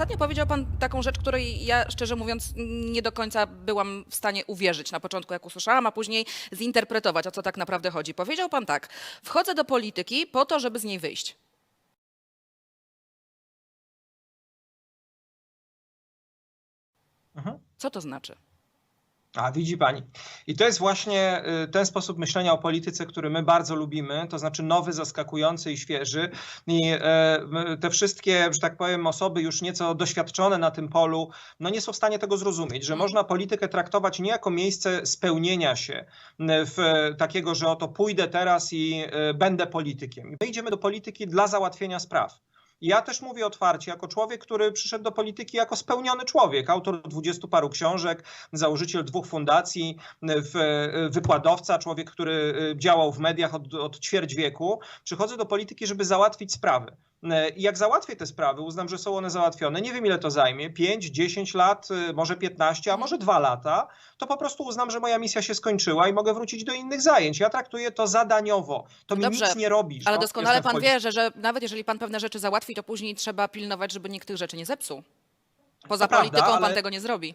ostatnio powiedział pan taką rzecz, której ja szczerze mówiąc nie do końca byłam w stanie uwierzyć na początku, jak usłyszałam, a później zinterpretować, o co tak naprawdę chodzi. Powiedział pan tak: wchodzę do polityki po to, żeby z niej wyjść. Mhm. Co to znaczy? A widzi pani. I to jest właśnie y, ten sposób myślenia o polityce, który my bardzo lubimy, to znaczy nowy, zaskakujący i świeży. I e, te wszystkie, że tak powiem, osoby już nieco doświadczone na tym polu, no nie są w stanie tego zrozumieć, że można politykę traktować nie jako miejsce spełnienia się w takiego, że oto pójdę teraz i e, będę politykiem. My idziemy do polityki dla załatwienia spraw. Ja też mówię otwarcie, jako człowiek, który przyszedł do polityki jako spełniony człowiek, autor dwudziestu paru książek, założyciel dwóch fundacji, wykładowca, człowiek, który działał w mediach od, od ćwierć wieku. Przychodzę do polityki, żeby załatwić sprawy. I jak załatwię te sprawy, uznam, że są one załatwione, nie wiem ile to zajmie, 5, 10 lat, może 15, a może 2 lata, to po prostu uznam, że moja misja się skończyła i mogę wrócić do innych zajęć. Ja traktuję to zadaniowo. To mi Dobrze, nic nie robi. że Ale o, doskonale pan wie, że, że nawet jeżeli pan pewne rzeczy załatwi, to później trzeba pilnować, żeby nikt tych rzeczy nie zepsuł. Poza To prawda, polityką pan ale- tego nie zrobi.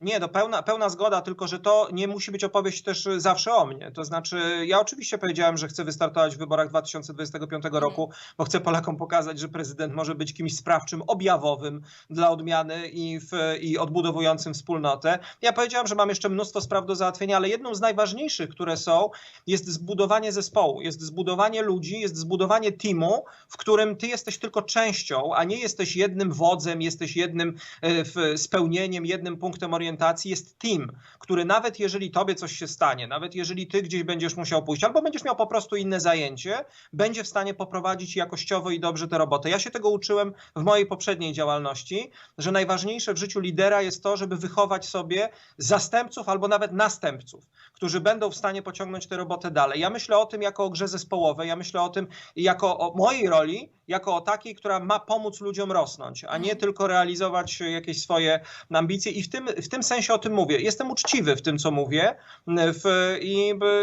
Nie, no pełna, pełna zgoda, tylko że to nie musi być opowieść też zawsze o mnie. To znaczy, ja oczywiście powiedziałem, że chcę wystartować w wyborach 2025 roku, bo chcę Polakom pokazać, że prezydent może być kimś sprawczym, objawowym dla odmiany i, w, i odbudowującym wspólnotę. Ja powiedziałem, że mam jeszcze mnóstwo spraw do załatwienia, ale jedną z najważniejszych, które są, jest zbudowanie zespołu, jest zbudowanie ludzi, jest zbudowanie teamu, w którym ty jesteś tylko częścią, a nie jesteś jednym wodzem, jesteś jednym e, w- spełnieniem, jednym punktem orientacji. Jest team, który nawet jeżeli tobie coś się stanie, nawet jeżeli ty gdzieś będziesz musiał pójść, albo będziesz miał po prostu inne zajęcie, będzie w stanie poprowadzić jakościowo i dobrze tę robotę. Ja się tego uczyłem w mojej poprzedniej działalności, że najważniejsze w życiu lidera jest to, żeby wychować sobie zastępców albo nawet następców, którzy będą w stanie pociągnąć tę robotę dalej. Ja myślę o tym jako o grze zespołowej, ja myślę o tym jako o mojej roli, jako o takiej, która ma pomóc ludziom rosnąć, a nie tylko realizować jakieś swoje ambicje. I w tym, w tym sensie o tym mówię. Jestem uczciwy w tym, co mówię w,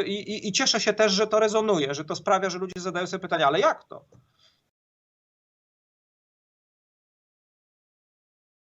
i, i- i cieszę się też, że to rezonuje, że to sprawia, że ludzie zadają sobie pytania, ale jak to?